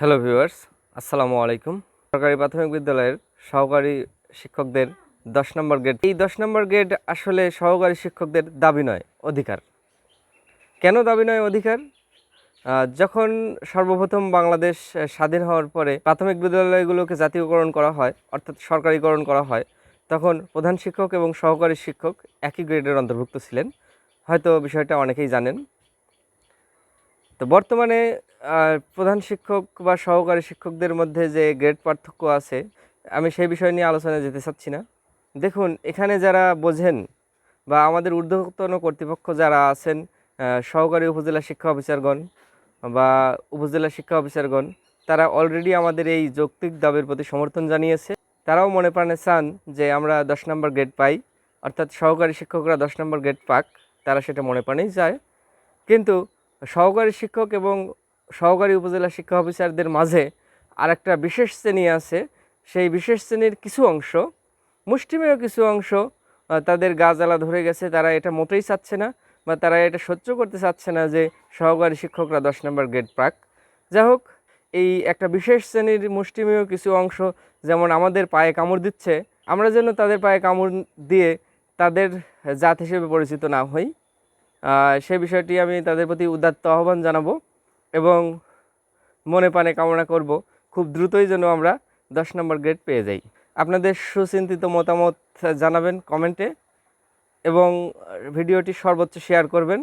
Hello viewers, আসসালামু আলাইকুম। সরকারি প্রাথমিক বিদ্যালয়ের সহকারী শিক্ষকদের দশ নম্বর গ্রেড। এই দশ নম্বর গ্রেড আসলে সহকারী শিক্ষকদের দাবি নয়, অধিকার। কেন দাবি নয়, অধিকার? যখন সর্বপ্রথম বাংলাদেশ স্বাধীন হওয়ার পরে প্রাথমিক বিদ্যালয়গুলোকে জাতীয়করণ করা হয়, অর্থাৎ সরকারিকরণ করা হয়, তখন প্রধান শিক্ষক এবং সহকারী শিক্ষক একই গ্রেডের অন্তর্ভুক্ত ছিলেন। হয়তো বিষয়টা অনেকেই জানেন। তো বর্তমানে প্রধান শিক্ষক বা সহকারী শিক্ষকদের মধ্যে যে গ্রেড পার্থক্য আছে, আমি সেই বিষয় নিয়ে আলোচনায় যেতে চাচ্ছি না। দেখুন, এখানে যারা বোঝেন বা আমাদের ঊর্ধ্বতন কর্তৃপক্ষ যারা আছেন সহকারী উপজেলা শিক্ষা অফিসারগণ বা উপজেলা শিক্ষা অফিসারগণ, তারা অলরেডি আমাদের এই যৌক্তিক দাবির প্রতি সমর্থন জানিয়েছে। তারাও মনে প্রাণে চান যে আমরা দশ নম্বর গ্রেড পাই, অর্থাৎ সহকারী শিক্ষকরা দশ নম্বর গ্রেড পাক, তারা সেটা মনে প্রাণেই চায়। কিন্তু সহকারী শিক্ষক এবং সহকারী উপজেলা শিক্ষা অফিসারদের মাঝে আর একটা বিশেষ শ্রেণি আছে। সেই বিশেষ শ্রেণির কিছু অংশ মুষ্টিমেয় কিছু অংশ তাদের গা জ্বালা ধরে গেছে, তারা এটা মোটেই চাচ্ছে না বা তারা এটা সহ্য করতে চাচ্ছে না যে সহকারী শিক্ষকরা দশ নম্বর গ্রেড পাক। যাই হোক, এই একটা বিশেষ শ্রেণির মুষ্টিমেয় কিছু অংশ যেমন আমাদের পায়ে কামড় দিচ্ছে, আমরা যেন তাদের পায়ে কামড় দিয়ে তাদের জাত হিসেবে পরিচিত না হই। সে বিষয়টি আমি তাদের প্রতি উদাত্ত আহ্বান জানাব। এবং মনে পানে কামনা করব, খুব দ্রুতই যেন আমরা দশ নম্বর গ্রেড পেয়ে যাই। আপনাদের সুচিন্তিত মতামত জানাবেন কমেন্টে এবং ভিডিওটি সর্বোচ্চ শেয়ার করবেন।